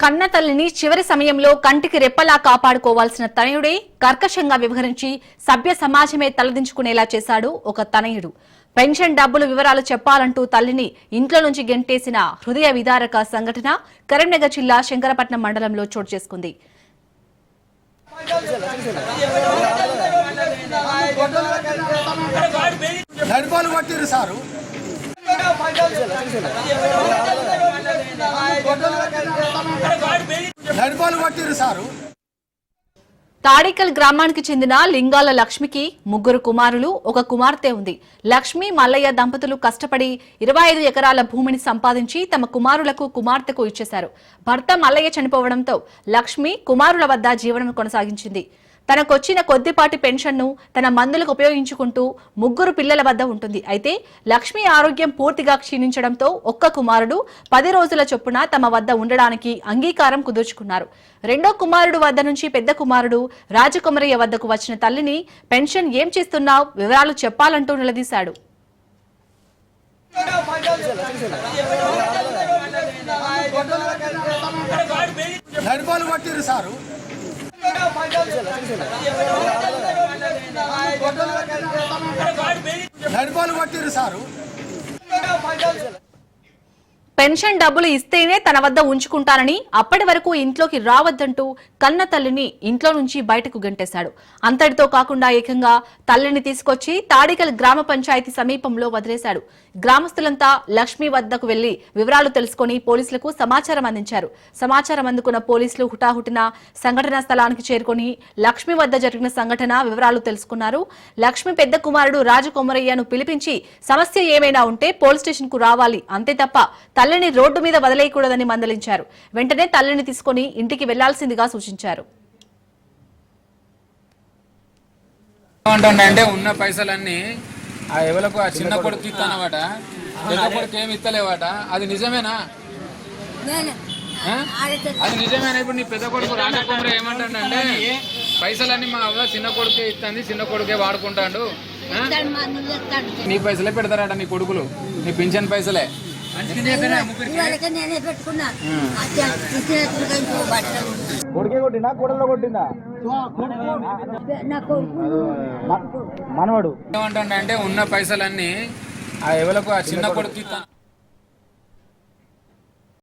కన్న తల్లిని చివరి సమయంలో కంటికి రెప్పలా కాపాడుకోవాల్సిన తనయుడే కర్కశంగా వ్యవహరించి సభ్య సమాజమే తలదించుకునేలా చేశాడు ఒక తనయుడు. పెన్షన్ డబ్బులు వివరాలు చెప్పాలంటూ తల్లిని ఇంట్లో నుంచి గెంటేసిన హృదయ విదారక సంఘటన కరీంనగర్ జిల్లా శంకరపట్నం మండలంలో చోటు చేసుకుంది. సారు. నడిపాలు సారు. తాడికల్ గ్రామానికి చెందిన లింగాల లక్ష్మికి ముగ్గురు కుమారులు ఒక కుమార్తె ఉంది. లక్ష్మి మల్లయ్య దంపతులు కష్టపడి ఇరవై ఐదు ఎకరాల భూమిని సంపాదించి తమ కుమారులకు కుమార్తెకు ఇచ్చేశారు. భర్త మల్లయ్య చనిపోవడంతో లక్ష్మి కుమారుల వద్ద జీవనం కొనసాగించింది. తనకొచ్చిన కొద్దిపాటి పెన్షన్ను తన మందులకు ఉపయోగించుకుంటూ ముగ్గురు పిల్లల వద్ద ఉంటుంది. అయితే లక్ష్మి ఆరోగ్యం పూర్తిగా క్షీణించడంతో ఒక్క కుమారుడు పది రోజుల చొప్పున తమ వద్ద ఉండడానికి అంగీకారం కుదుర్చుకున్నారు. రెండో కుమారుడు వద్ద నుంచి పెద్ద కుమారుడు రాజకుమరయ్య వద్దకు వచ్చిన తల్లిని పెన్షన్ ఏం చేస్తున్నావు వివరాలు చెప్పాలంటూ నిలదీశాడు. నడిపాలు పట్టిరు సారు. నడిపాలు కొట్టిరు సారు. పెన్షన్ డబ్బులు ఇస్తేనే తన వద్ద ఉంచుకుంటానని అప్పటి వరకు ఇంట్లోకి రావద్దంటూ కన్న తల్లిని ఇంట్లో నుంచి బయటకు గంటేశాడు. అంతటితో కాకుండా ఏకంగా తల్లిని తీసుకొచ్చి తాడికల్ గ్రామ పంచాయతీ సమీపంలో వదిలేశాడు. గ్రామస్తులంతా లక్ష్మి వద్దకు వెళ్ళి వివరాలు తెలుసుకుని పోలీసులకు సమాచారం అందించారు. సమాచారం అందుకున్న పోలీసులు హుటాహుటిన సంఘటనా స్థలానికి చేరుకుని లక్ష్మి వద్ద జరిగిన సంఘటన వివరాలు తెలుసుకున్నారు. లక్ష్మి పెద్ద కుమారుడు రాజకుమారయ్యను పిలిపించి సమస్య ఏమైనా ఉంటే పోలీస్ స్టేషన్కు రావాలి. అంతే తప్ప తల్లిని రోడ్డు మీద వదిలేయకూడదని మందలించారు. వెంటనే తల్లిని తీసుకుని ఇంటికి వెళ్ళాల్సిందిగా సూచించారు. అంటే ఉన్న పైసలన్నీ ఆ ఎవలకు ఆ చిన్న కొడుకు ఇస్తానమాట పెద్ద కొడుకు ఏమి ఇస్తలేవాట అది నిజమేనా? అది నిజమేనా? ఇప్పుడు నీ పెద్ద కొడుకు రాజకుమార్ ఏమంటాడంటే పైసలన్నీ మా అవ్వ చిన్న కొడుకే ఇస్తుంది చిన్న కొడుకే వాడుకుంటాడు. నీ పైసలే పెడతారట నీ కొడుకులు నీ పింఛన్ పైసలే. నేనే పెట్టుకున్నా. కొడుకే కొట్టిందా? కూడల్లో కొట్టిందా? మనవాడు. ఏమంటాడంటే ఉన్న పైసలన్నీ ఆ ఎవలకు ఆ చిన్న కొడుకు